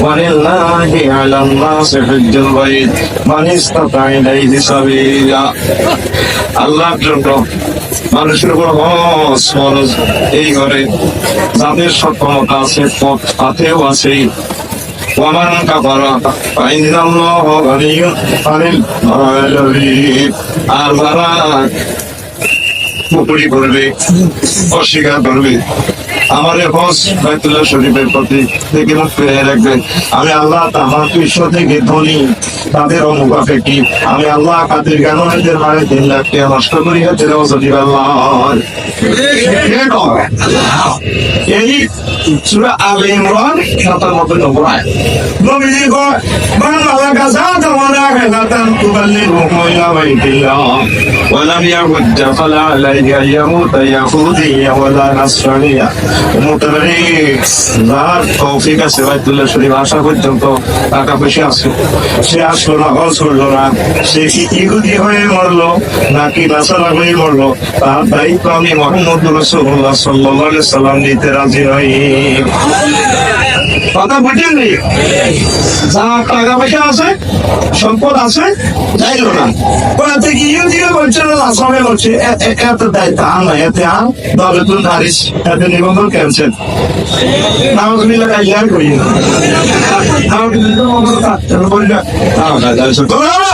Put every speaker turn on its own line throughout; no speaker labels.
ولله على الناس حج البيت من استطاع إليه سبيلا আল্লাহর জন্য মানুষের উপর হজ ফরজ এই ঘরে যাদের সক্ষমতা আছে পথ হাতেও আছে ومن كفر فإن الله غني عن العالمين আর যারা পুকুরি করবে অস্বীকার করবে আমার হজ বাইতুল্লাহ শরীফের প্রতি থেকে মুখ ফিরে রাখবে আমি আল্লাহ আমার বিশ্ব থেকে ধনী তাদের অনুপাপেক্ষি আমি আল্লাহ কাদের জ্ঞানের মানে তিন লাখ টাকা নষ্ট করি হচ্ছে সচিব আল্লাহ এই সুরা আলে ইমরান সাতানব্বই নম্বর আয় নবীজি কয় মান মালাকা সাতাওয়ানা খেলাতান তুবাল্লিহুম ইলা বাইতিল্লাহ ولم يمد فلا عليه أن يموت يهوديا ولا نصرانيا মোটামুটি যার তৌফিক আছে বাইতুল্লাহ শরীফ আসা পর্যন্ত টাকা পয়সা আছে। সে আসলো না হজ করল না। সে কি ইহুদি হয়ে মরলো, নাকি নাসারা হয়ে মরলো? তার দায়িত্ব আমি মোহাম্মদ রসুল্লাহ সাল্লাহ সাল্লাম নিতে রাজি নই। কথা বুঝেন নি যা টাকা পয়সা আছে সম্পদ আছে যাইল না থেকে ইহুদিও বলছে না আসামে বলছে এত দায়িত্ব আন না এতে আন দলে নারিস এতে নিবন্ধন ক্যান্সেল নামাজ মিলে করি না মিলে মঙ্গল কাটতে বলবে না তো বাবা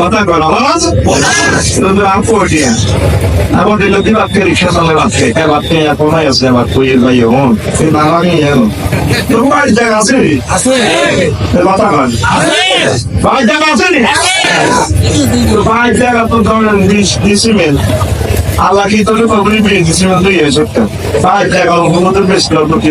কথা কর আমার আছে তুমি আম পড়িয়া। আমার দিল কি বাপকে রিক্সা চালে বাপকে এ বাপকে এখন আছে বাপ কইয়ের ভাই হন এই বাবা নিয়ে এলো তোর জায়গা আছে আছে। কথা কর বাড়ির জায়গা আছে নি বাড়ির জায়গা তো ধরেন বিশ ডিসিমেল আল্লাহ কি তোর কি কি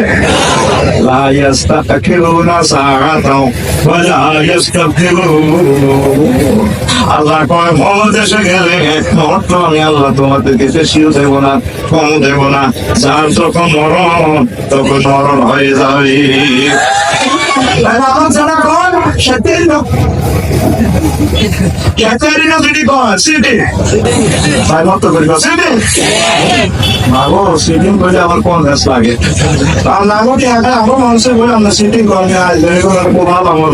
يستقبلون ساعة ولا يستقبلون আল্লাহ কয় ক্ষমতা এসে গেলে একমাত্র আমি আল্লাহ তোমাদেরকে বেশিও দেবো না কম দেবো না যার যখন মরণ তখন মরণ হয়ে যাবে আমার যারা কন সেটাই লোক ক্যাটারিনা যদি কন সিটি ভাই মত করি সিটি মাগো সিটিং বলে আমার কোন দেশ লাগে আর নাগো কি আগে আমার মানুষের বলে আমরা সিটিং করি আজ দেখো করার প্রভাব আমার